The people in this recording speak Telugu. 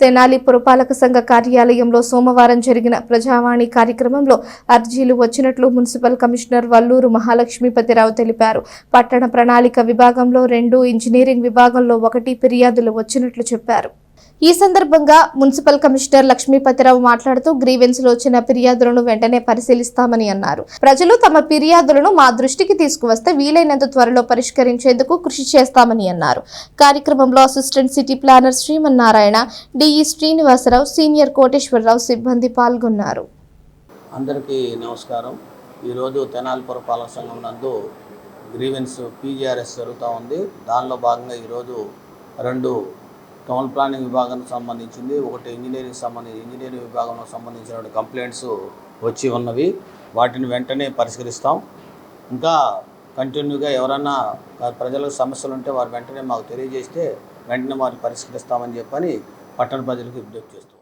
తెనాలి పురపాలక సంఘ కార్యాలయంలో సోమవారం జరిగిన ప్రజావాణి కార్యక్రమంలో అర్జీలు వచ్చినట్లు మున్సిపల్ కమిషనర్ వల్లూరు మహాలక్ష్మీపతిరావు తెలిపారు. పట్టణ ప్రణాళిక విభాగంలో రెండు ఇంజనీరింగ్ విభాగంలో ఒకటి ఫిర్యాదులు వచ్చినట్లు చెప్పారు. ఈ సందర్భంగా మున్సిపల్ కమిషనర్ లక్ష్మీపతిరావు మాట్లాడుతూ గ్రీవెన్స్లో వచ్చిన ఫిర్యాదులను వెంటనే పరిశీలిస్తామని అన్నారు. ప్రజలు తమ ఫిర్యాదులను మా దృష్టికి తీసుకువస్తే వీలైనంత త్వరలో పరిష్కరించేందుకు కృషి చేస్తామని అన్నారు. కార్యక్రమంలో assistant city planner Srimannarayana DE Srinivasarao senior Koteswararao సిబ్బంది పాల్గొన్నారు. అందరికీ నమస్కారం. ఈరోజు తెనాలి పురపాలక సంఘం నందు గ్రీవెన్స్ పీజీఆర్ఎస్ జరుగుతూ ఉంది. దానిలో భాగంగా ఈరోజు రెండు టౌన్ ప్లానింగ్ విభాగానికి సంబంధించింది ఒకటి ఇంజనీరింగ్ సంబంధించి ఇంజనీరింగ్ విభాగంలో సంబంధించిన కంప్లైంట్స్ వచ్చి ఉన్నవి. వాటిని వెంటనే పరిష్కరిస్తాం. ఇంకా కంటిన్యూగా ఎవరన్నా ప్రజలకు సమస్యలు ఉంటే వారు వెంటనే మాకు తెలియజేస్తే వెంటనే వారిని పరిష్కరిస్తామని చెప్పని పట్టణ ప్రజలకు విజ్ఞప్తి చేస్తాం